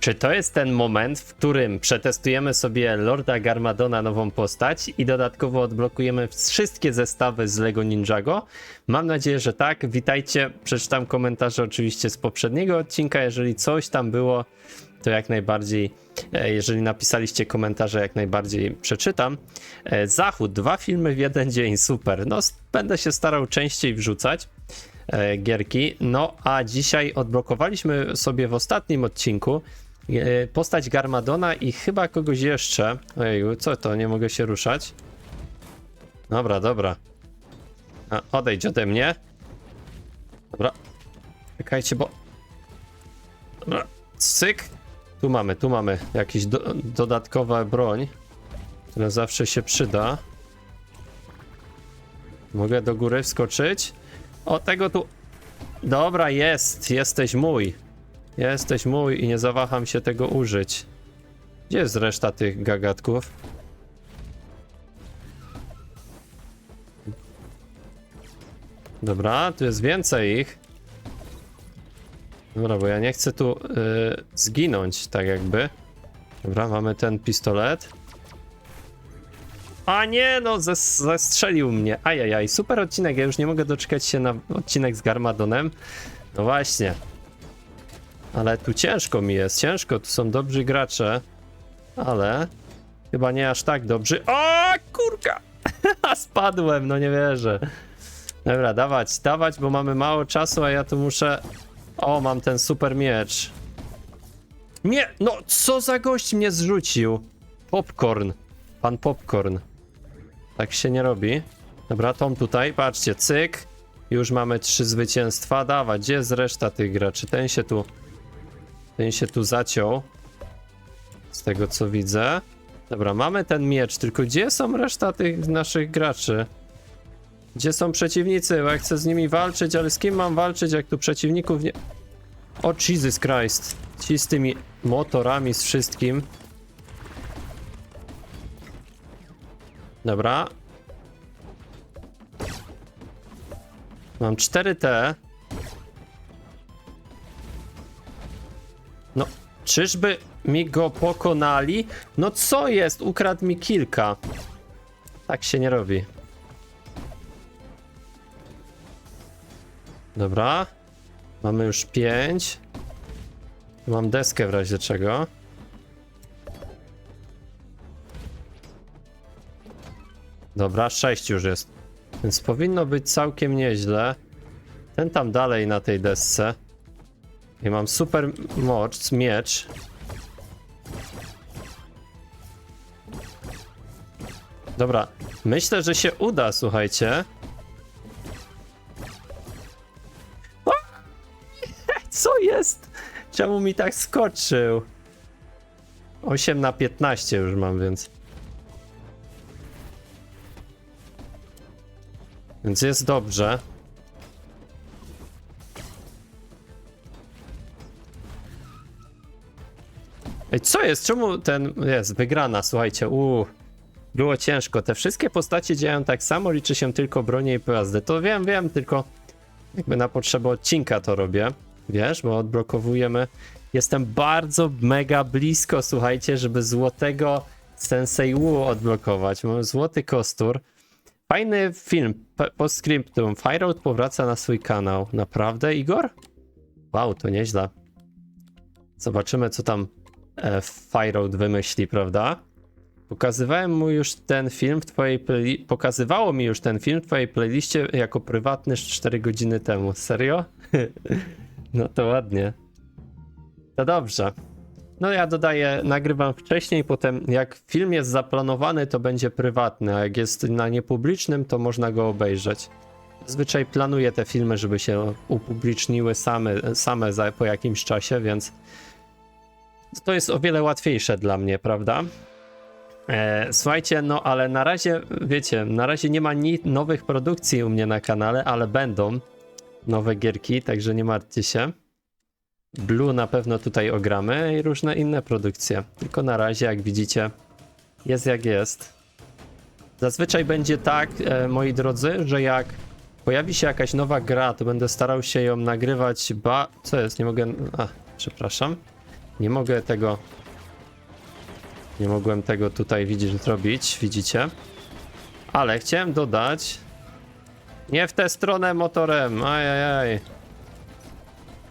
Czy to jest ten moment, w którym przetestujemy sobie Lorda Garmadona nową postać i dodatkowo odblokujemy wszystkie zestawy z Lego Ninjago? Mam nadzieję, że tak. Witajcie. Przeczytam komentarze oczywiście z poprzedniego odcinka. Jeżeli coś tam było, to jak najbardziej, e, jeżeli napisaliście komentarze, jak najbardziej przeczytam. E, Zachód, dwa filmy w jeden dzień, super. No, będę się starał częściej wrzucać e, gierki. No a dzisiaj odblokowaliśmy sobie w ostatnim odcinku postać Garmadona i chyba kogoś jeszcze. Ojeju, co to? Nie mogę się ruszać. Dobra, dobra. A, odejdź ode mnie. Dobra. Czekajcie, bo... Dobra, cyk. Tu mamy, tu mamy jakiś do, dodatkowa broń, która zawsze się przyda. Mogę do góry wskoczyć? O, tego tu... Dobra, jest, jesteś mój. Jesteś mój i nie zawaham się tego użyć. Gdzie jest reszta tych gagatków? Dobra, tu jest więcej ich. Dobra, bo ja nie chcę tu y, zginąć, tak jakby. Dobra, mamy ten pistolet. A nie, no, zes zestrzelił mnie. Ajajaj, super odcinek. Ja już nie mogę doczekać się na odcinek z Garmadonem. No właśnie. Ale tu ciężko mi jest, ciężko. Tu są dobrzy gracze. Ale chyba nie aż tak dobrzy. O, kurka! Spadłem, no nie wierzę. Dobra, dawać, dawać, bo mamy mało czasu, a ja tu muszę... O, mam ten super miecz. Nie, no co za gość mnie zrzucił? Popcorn. Pan Popcorn. Tak się nie robi. Dobra, Tom tutaj, patrzcie, cyk. Już mamy trzy zwycięstwa. Dawać, gdzie jest reszta tych graczy? Ten się tu... Ten się tu zaciął. Z tego co widzę. Dobra, mamy ten miecz, tylko gdzie są reszta tych naszych graczy? Gdzie są przeciwnicy? Bo ja chcę z nimi walczyć, ale z kim mam walczyć, jak tu przeciwników nie... O Jesus Christ. Ci z tymi motorami, z wszystkim. Dobra. Mam 4T. No, czyżby mi go pokonali? No co jest? Ukradł mi kilka. Tak się nie robi. Dobra. Mamy już 5. Mam deskę w razie czego. Dobra, 6 już jest. Więc powinno być całkiem nieźle. Ten tam dalej na tej desce. I mam super moc, miecz. Dobra, myślę, że się uda, słuchajcie. Co jest? Czemu mi tak skoczył? 8 na 15 już mam, więc. Więc jest dobrze. Ej, co jest? Czemu ten jest wygrana? Słuchajcie, uuu. Było ciężko. Te wszystkie postacie działają tak samo, liczy się tylko bronie i pojazdy. To wiem, wiem, tylko jakby na potrzeby odcinka to robię. Wiesz, bo odblokowujemy. Jestem bardzo mega blisko, słuchajcie, żeby złotego Sensei Wu odblokować. Mam złoty kostur. Fajny film. Postscriptum. Fireout powraca na swój kanał. Naprawdę, Igor? Wow, to nieźle. Zobaczymy, co tam Fireout wymyśli, prawda? Pokazywałem mu już ten film w twojej playli- Pokazywało mi już ten film w twojej playliście jako prywatny 4 godziny temu. Serio? no to ładnie. To dobrze. No ja dodaję, nagrywam wcześniej, potem jak film jest zaplanowany, to będzie prywatny, a jak jest na niepublicznym, to można go obejrzeć. Zazwyczaj planuję te filmy, żeby się upubliczniły same, same za, po jakimś czasie, więc to jest o wiele łatwiejsze dla mnie, prawda? E, słuchajcie, no ale na razie, wiecie, na razie nie ma ni- nowych produkcji u mnie na kanale, ale będą nowe gierki, także nie martwcie się. Blue na pewno tutaj ogramy i różne inne produkcje. Tylko na razie, jak widzicie, jest jak jest. Zazwyczaj będzie tak, e, moi drodzy, że jak pojawi się jakaś nowa gra, to będę starał się ją nagrywać ba... Co jest? Nie mogę... A, przepraszam. Nie mogę tego... Nie mogłem tego tutaj widzisz, zrobić, widzicie? Ale chciałem dodać... Nie w tę stronę motorem, ajajaj.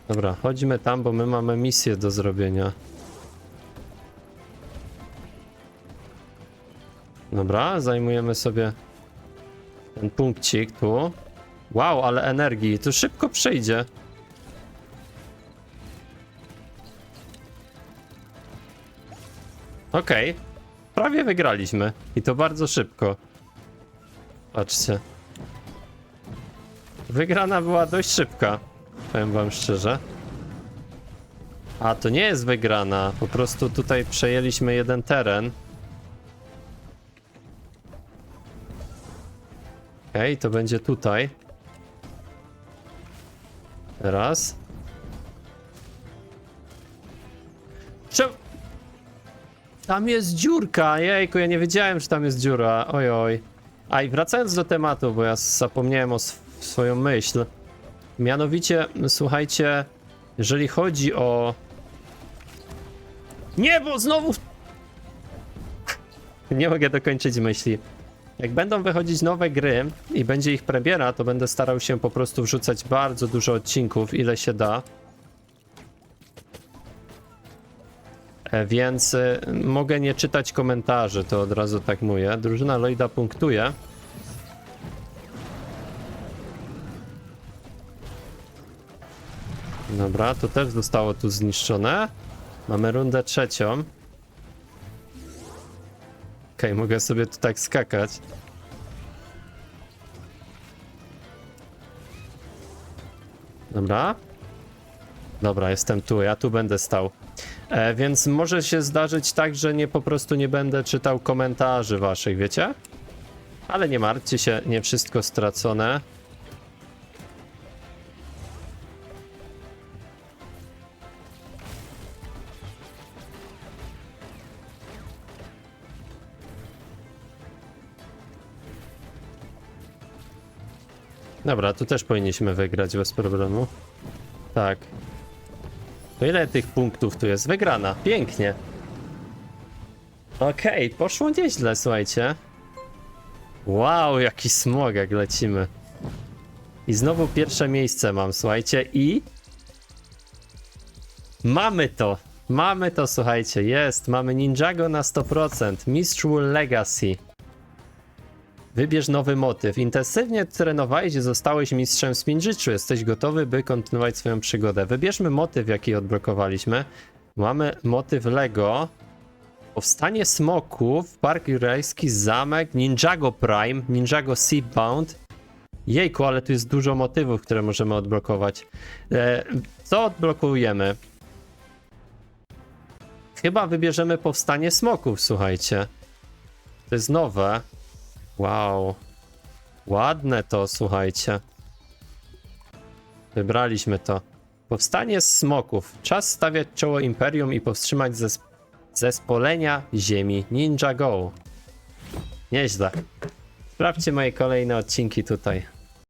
Dobra, chodźmy tam, bo my mamy misję do zrobienia. Dobra, zajmujemy sobie ten punkcik tu. Wow, ale energii, to szybko przejdzie. Okej, prawie wygraliśmy i to bardzo szybko. Patrzcie. Wygrana była dość szybka, powiem wam szczerze. A, to nie jest wygrana, po prostu tutaj przejęliśmy jeden teren. Okej, to będzie tutaj. Teraz. Czemu? Tam jest dziurka, jejku, ja nie wiedziałem, że tam jest dziura, oj oj. A i wracając do tematu, bo ja zapomniałem o sw swoją myśl. Mianowicie, słuchajcie, jeżeli chodzi o... Nie, bo znowu... Nie mogę dokończyć myśli. Jak będą wychodzić nowe gry i będzie ich premiera, to będę starał się po prostu wrzucać bardzo dużo odcinków, ile się da. Więc y, mogę nie czytać komentarzy, to od razu tak mówię. Drużyna Lloyda punktuje. Dobra, to też zostało tu zniszczone. Mamy rundę trzecią. Okej, mogę sobie tu tak skakać. Dobra. Dobra, jestem tu, ja tu będę stał. E, więc może się zdarzyć tak, że nie po prostu nie będę czytał komentarzy waszych, wiecie? Ale nie martwcie się, nie wszystko stracone. Dobra, tu też powinniśmy wygrać bez problemu. Tak. To ile tych punktów tu jest? Wygrana. Pięknie. Okej, poszło nieźle, słuchajcie. Wow, jaki smogak lecimy. I znowu pierwsze miejsce mam, słuchajcie, i... Mamy to! Mamy to, słuchajcie, jest. Mamy Ninjago na 100%. Mistrz Legacy. Wybierz nowy motyw. Intensywnie trenowałeś i zostałeś mistrzem spinjitsu. Jesteś gotowy, by kontynuować swoją przygodę. Wybierzmy motyw, jaki odblokowaliśmy. Mamy motyw Lego. Powstanie smoków, Park Jurajski, Zamek, Ninjago Prime, Ninjago Seabound. Jejku, ale tu jest dużo motywów, które możemy odblokować. E, co odblokujemy? Chyba wybierzemy Powstanie Smoków, słuchajcie. To jest nowe. Wow. Ładne to, słuchajcie. Wybraliśmy to. Powstanie smoków. Czas stawiać czoło Imperium i powstrzymać zes zespolenia ziemi Ninja Go. Nieźle. Sprawdźcie moje kolejne odcinki tutaj.